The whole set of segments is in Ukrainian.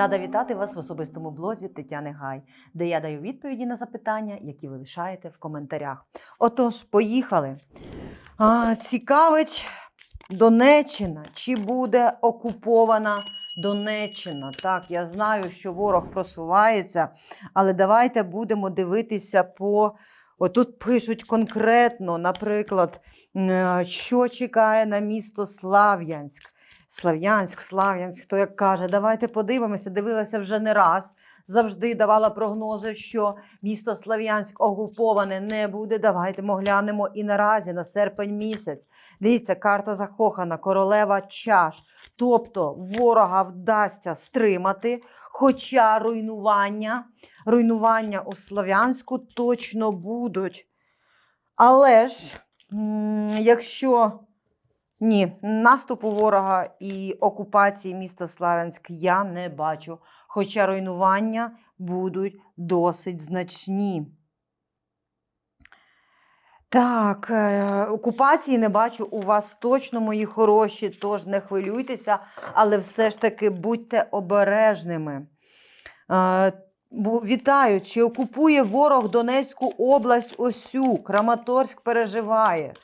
Рада вітати вас в особистому блозі Тетяни Гай, де я даю відповіді на запитання, які ви лишаєте в коментарях. Отож, поїхали. А, цікавить Донеччина, чи буде окупована Донеччина? Так, я знаю, що ворог просувається, але давайте будемо дивитися по. Отут пишуть конкретно, наприклад, е, що чекає на місто Слав'янськ. Слав'янськ, Слав'янськ, хто як каже, давайте подивимося, дивилася вже не раз. Завжди давала прогнози, що місто Слав'янськ окуповане не буде. Давайте ми глянемо і наразі на серпень місяць. Дивіться, карта захохана, королева чаш. Тобто ворога вдасться стримати, хоча руйнування, руйнування у Слав'янську точно будуть. Але ж, якщо ні, наступу ворога і окупації міста Славянськ я не бачу, хоча руйнування будуть досить значні. Так, е, окупації не бачу у вас точно, мої хороші, тож не хвилюйтеся, але все ж таки будьте обережними. Е, Вітаю, чи окупує ворог Донецьку область Осю? Краматорськ переживає.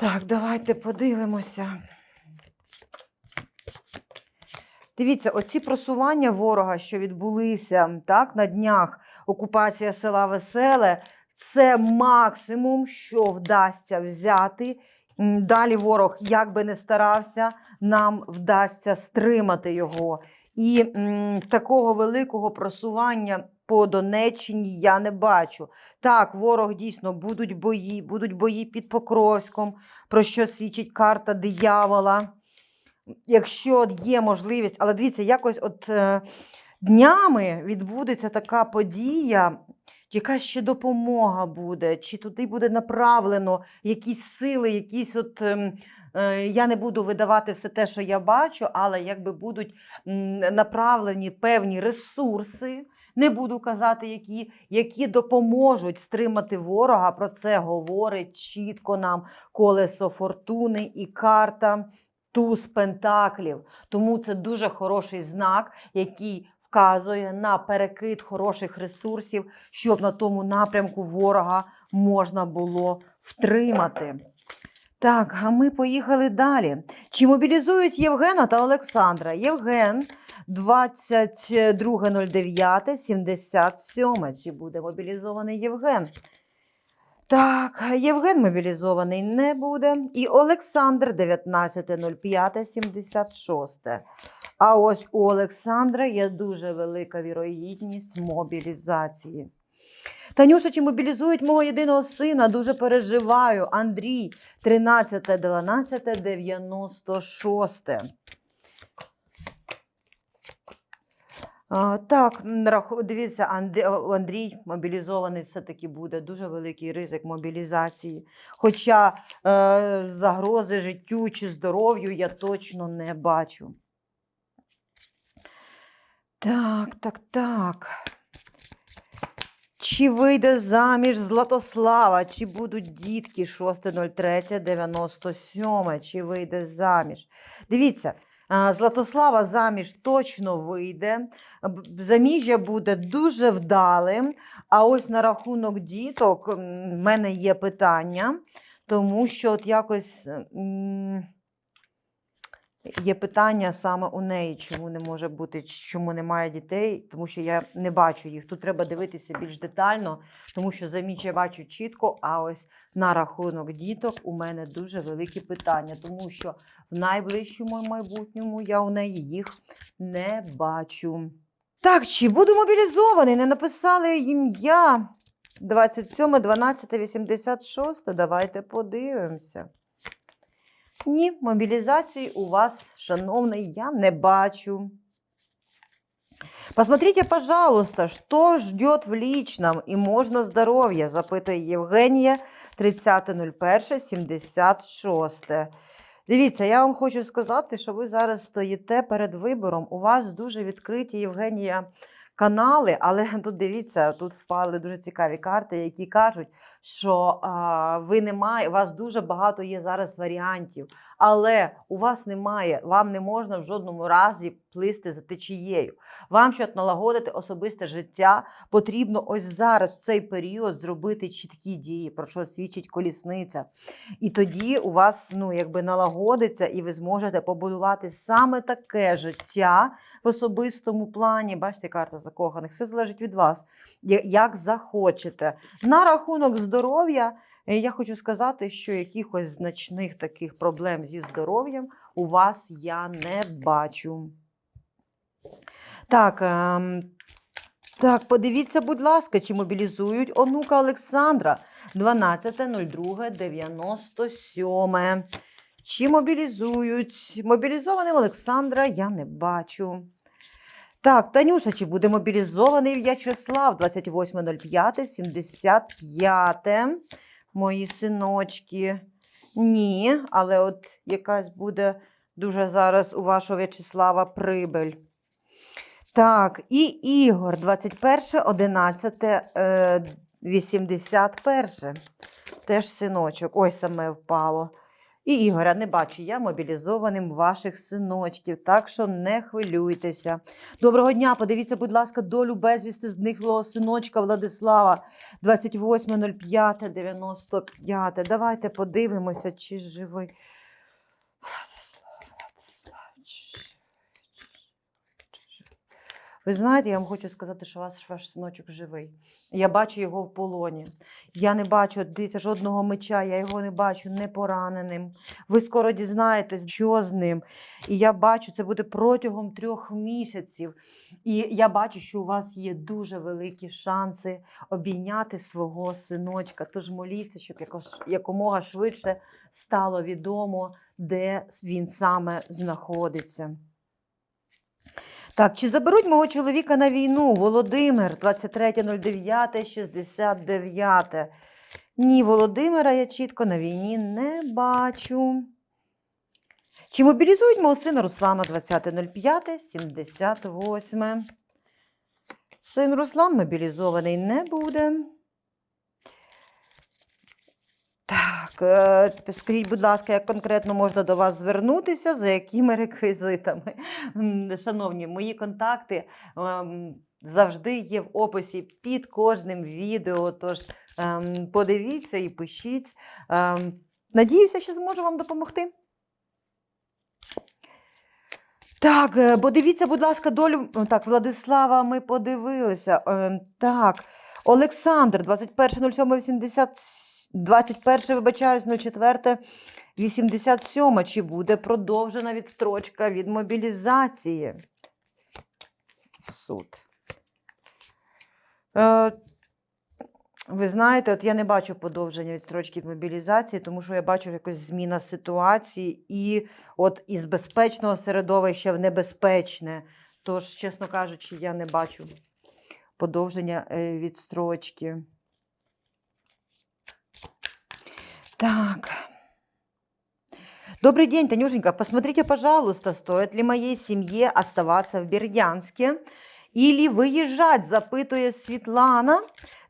Так, давайте подивимося. Дивіться, оці просування ворога, що відбулися так, на днях, окупація села Веселе, це максимум, що вдасться взяти. Далі ворог, як би не старався, нам вдасться стримати його. І м, такого великого просування по Донеччині я не бачу. Так, ворог дійсно будуть бої, будуть бої під Покровськом, про що свідчить карта диявола. Якщо є можливість, але дивіться, якось от е, днями відбудеться така подія, якась ще допомога буде, чи туди буде направлено якісь сили, якісь от. Е, Я не буду видавати все те, що я бачу, але якби будуть направлені певні ресурси, не буду казати, які, які допоможуть стримати ворога. Про це говорить чітко нам колесо фортуни і карта туз пентаклів. Тому це дуже хороший знак, який вказує на перекид хороших ресурсів, щоб на тому напрямку ворога можна було втримати. Так, а ми поїхали далі. Чи мобілізують Євгена та Олександра? Євген 22.09.77. Чи буде мобілізований Євген? Так, Євген мобілізований не буде. І Олександр 19.05.76. А ось у Олександра є дуже велика вірогідність мобілізації. Танюша, чи мобілізують мого єдиного сина? Дуже переживаю. Андрій 13.12.96. А, так, м, дивіться, Андрій мобілізований все-таки буде. Дуже великий ризик мобілізації. Хоча е, загрози життю чи здоров'ю я точно не бачу. Так, так, так. Чи вийде заміж Златослава? Чи будуть дітки 6.03.97? Чи вийде заміж? Дивіться, Златослава заміж точно вийде. Заміжжя буде дуже вдалим. А ось на рахунок діток в мене є питання, тому що от якось. Є питання саме у неї, чому не може бути, чому немає дітей, тому що я не бачу їх. Тут треба дивитися більш детально, тому що заміч я бачу чітко, а ось на рахунок діток у мене дуже великі питання, тому що в найближчому майбутньому я у неї їх не бачу. Так, чи буду мобілізований? Не написали ім'я 27, 12, 86. Давайте подивимося. Ні, мобілізації у вас, шановний, я не бачу. Посмотрите, пожалуйста, что ждет в личном и можно здоровье, запитує Євгенія 30.01.76. Дивіться, я вам хочу сказати, що ви зараз стоїте перед вибором. У вас дуже відкриті, Євгенія, канали, але тут дивіться, тут впали дуже цікаві карти, які кажуть, що а, ви не має, у вас дуже багато є зараз варіантів, але у вас немає, вам не можна в жодному разі плисти за течією. Вам, щоб налагодити особисте життя, потрібно ось зараз, в цей період, зробити чіткі дії, про що свідчить колісниця. І тоді у вас ну, якби налагодиться, і ви зможете побудувати саме таке життя в особистому плані. Бачите, карта закоханих, все залежить від вас, як захочете. На рахунок здоров'я. е, Я хочу сказати, що якихось значних таких проблем зі здоров'ям у вас я не бачу. Так, ем, так, подивіться, будь ласка, чи мобілізують онука Олександра 12.02.97. Чи мобілізують? Мобілізованим Олександра я не бачу. Так, Танюша, чи буде мобілізований В'ячеслав 28.05.75? Мої синочки. Ні, але от якась буде дуже зараз у вашого В'ячеслава прибиль. Так, і Ігор 21.11.81. Теж синочок. Ой, саме впало. І Ігоря не бачу я мобілізованим ваших синочків, так що не хвилюйтеся. Доброго дня. Подивіться, будь ласка, долю безвісти зниклого синочка Владислава 28.05.95. Давайте подивимося, чи живий. Владислав, Владислав, чи живий, чи живий, чи живий. Ви знаєте, я вам хочу сказати, що ваш, ваш синочок живий. Я бачу його в полоні. Я не бачу, дивіться, жодного меча, я його не бачу не пораненим. Ви скоро дізнаєтесь, що з ним. І я бачу, це буде протягом трьох місяців. І я бачу, що у вас є дуже великі шанси обійняти свого синочка. Тож моліться, щоб якомога швидше стало відомо, де він саме знаходиться. Так, чи заберуть мого чоловіка на війну? Володимир, 23.09.69. Ні, Володимира я чітко на війні не бачу. Чи мобілізують мого сина Руслана 20.05.78? Син Руслан мобілізований не буде. Так, е, скажіть, будь ласка, як конкретно можна до вас звернутися, за якими реквізитами? Шановні, мої контакти ем, завжди є в описі під кожним відео. Тож ем, подивіться і пишіть. Ем, Надіюся, що зможу вам допомогти. Так, е, бо дивіться, будь ласка, долю. Так, Владислава, ми подивилися. Так, Олександр, 21.07.80, 21, вибачаюсь, 04, 87. Чи буде продовжена відстрочка від мобілізації? Суд. Е, ви знаєте, от я не бачу подовження відстрочки від мобілізації, тому що я бачу якось зміна ситуації і от із безпечного середовища в небезпечне. Тож, чесно кажучи, я не бачу подовження е, відстрочки. Так. Добрый день, Танюшенька. Посмотрите, пожалуйста, стоит ли моей семье оставаться в Бердянске или выезжать, запитує Світлана,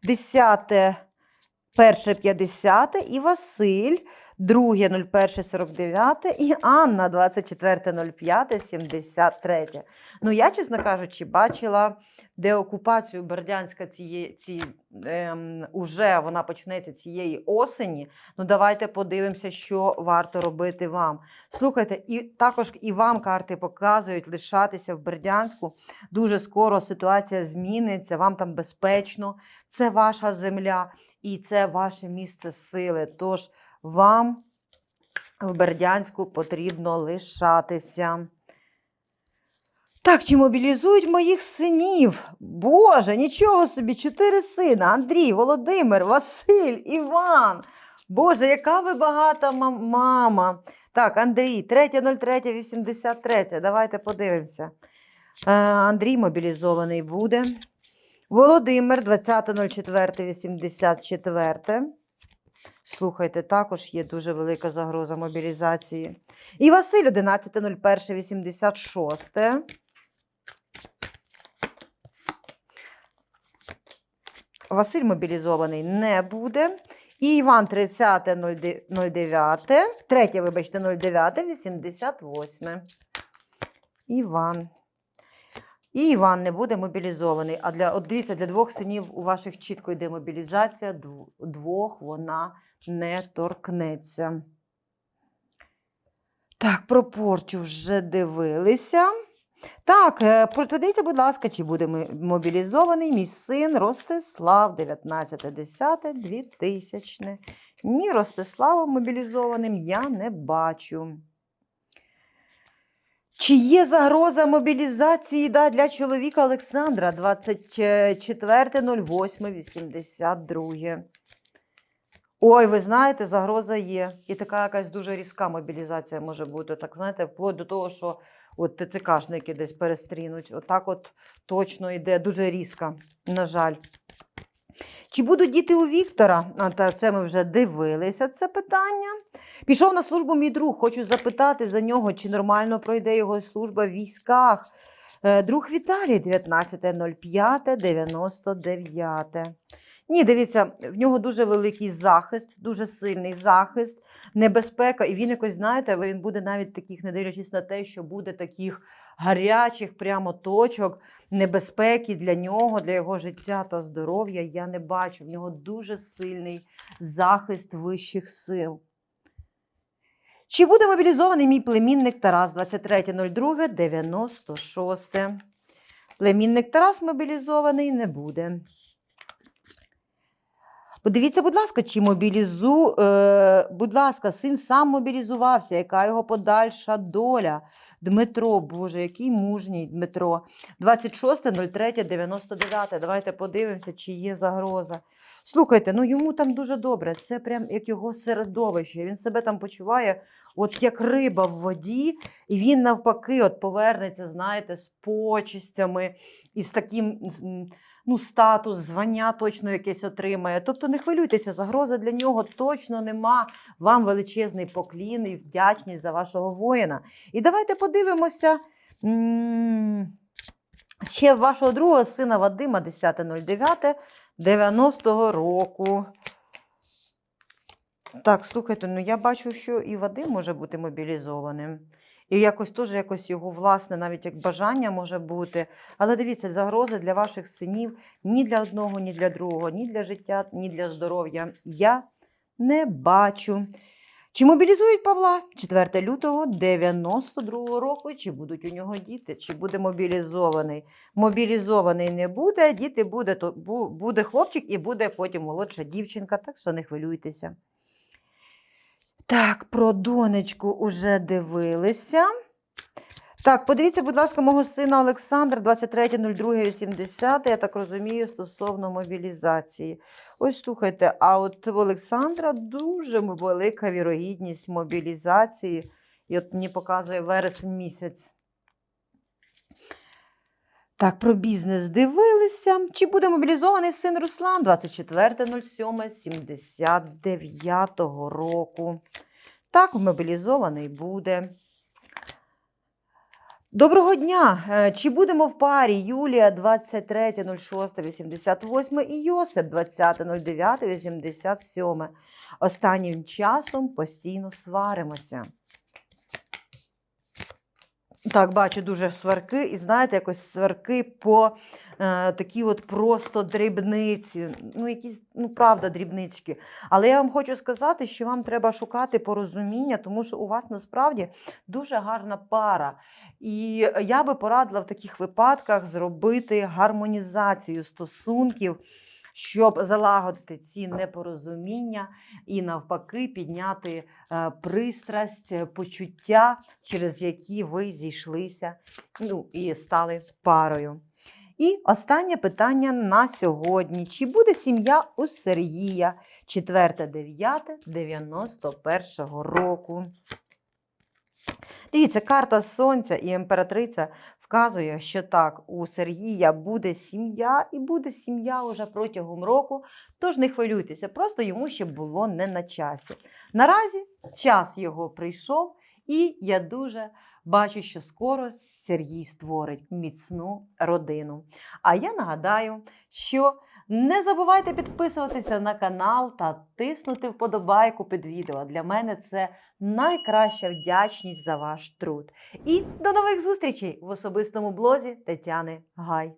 10, 1.50 і Василь, 2.01.49 і Анна, 24.05.73. Ну, я, чесно кажучи, бачила деокупацію Бердянська цієї, ці, ем, уже вона почнеться цієї осені. Ну, давайте подивимося, що варто робити вам. Слухайте, і також і вам карти показують лишатися в Бердянську. Дуже скоро ситуація зміниться, вам там безпечно. Це ваша земля і це ваше місце сили. Тож вам в Бердянську потрібно лишатися. Так, чи мобілізують моїх синів? Боже, нічого собі, чотири сина: Андрій, Володимир, Василь, Іван. Боже, яка ви багата мам- мама. Так, Андрій, 3.03.83. Давайте подивимося. Е, Андрій мобілізований буде. Володимир, 20.04.84. Слухайте, також є дуже велика загроза мобілізації. І Василь, 11.01.86. Василь мобілізований не буде. І Іван 30.09, третє, вибачте, 09, 88. Іван. І Іван не буде мобілізований. А для, от дивіться, для двох синів у ваших чітко йде мобілізація, двох вона не торкнеться. Так, про порчу вже дивилися. Так, е, подивіться, будь ласка, чи буде мобілізований мій син Ростислав, 19.10.2000. Ні, Ростислава мобілізованим я не бачу. Чи є загроза мобілізації да, для чоловіка Олександра 24.08.82? Ой, ви знаєте, загроза є. І така якась дуже різка мобілізація може бути. Так, знаєте, вплоть до того, що от ТЦКшники десь перестрінуть. Отак от точно йде дуже різко, на жаль. Чи будуть діти у Віктора? Та це ми вже дивилися, це питання. Пішов на службу мій друг. Хочу запитати за нього, чи нормально пройде його служба в військах. Е, Друг Віталій, 19.05.99. Ні, дивіться, в нього дуже великий захист, дуже сильний захист, небезпека. І він якось, знаєте, він буде навіть таких, не дивлячись на те, що буде таких гарячих прямо точок небезпеки для нього, для його життя та здоров'я. Я не бачу. В нього дуже сильний захист вищих сил. Чи буде мобілізований мій племінник Тарас 23.02.96? Племінник Тарас мобілізований не буде. Подивіться, будь ласка, чи мобілізу, е, будь ласка, син сам мобілізувався, яка його подальша доля? Дмитро, Боже, який мужній Дмитро. 26.03.99. Давайте подивимося, чи є загроза. Слухайте, ну йому там дуже добре. Це прям як його середовище. Він себе там почуває, от як риба в воді, і він навпаки от повернеться, знаєте, з почистями і з таким з, ну, статус, звання точно якесь отримає. Тобто не хвилюйтеся, загрози для нього точно нема. Вам величезний поклін і вдячність за вашого воїна. І давайте подивимося. Ще вашого другого сина Вадима 10.09.90 року. Так, слухайте, ну я бачу, що і Вадим може бути мобілізованим. І якось теж якось його власне, навіть як бажання може бути. Але дивіться, загрози для ваших синів ні для одного, ні для другого, ні для життя, ні для здоров'я. Я не бачу. Чи мобілізують Павла 4 лютого 92 року? Чи будуть у нього діти? Чи буде мобілізований? Мобілізований не буде, діти буде, то буде хлопчик і буде потім молодша дівчинка, так що не хвилюйтеся. Так, про донечку уже дивилися. Так, подивіться, будь ласка, мого сина Олександра 23.02.80, я так розумію, стосовно мобілізації. Ось слухайте, а от в Олександра дуже велика вірогідність мобілізації. І от мені показує вересень місяць. Так, про бізнес дивилися. Чи буде мобілізований син Руслан 24.07.79 року? Так, мобілізований буде. Доброго дня! Е, Чи будемо в парі Юлія 23.06.88 і Йосип 20.09.87? Останнім часом постійно сваримося. Так, бачу дуже сварки, і знаєте, якось сварки по е, такі от просто дрібниці. Ну, якісь, ну, правда, дрібнички. Але я вам хочу сказати, що вам треба шукати порозуміння, тому що у вас насправді дуже гарна пара. І я би порадила в таких випадках зробити гармонізацію стосунків, щоб залагодити ці непорозуміння і навпаки підняти е, пристрасть, е, почуття, через які ви зійшлися ну, і стали парою. І останнє питання на сьогодні. Чи буде сім'я у Сергія 4.9.91 року? Дивіться, карта Сонця і імператриця вказує, що так, у Сергія буде сім'я, і буде сім'я уже протягом року. Тож не хвилюйтеся, просто йому ще було не на часі. Наразі час його прийшов, і я дуже бачу, що скоро Сергій створить міцну родину. А я нагадаю, що Не забувайте підписуватися на канал та тиснути вподобайку під відео. Для мене це найкраща вдячність за ваш труд. І до нових зустрічей в особистому блозі Тетяни Гай.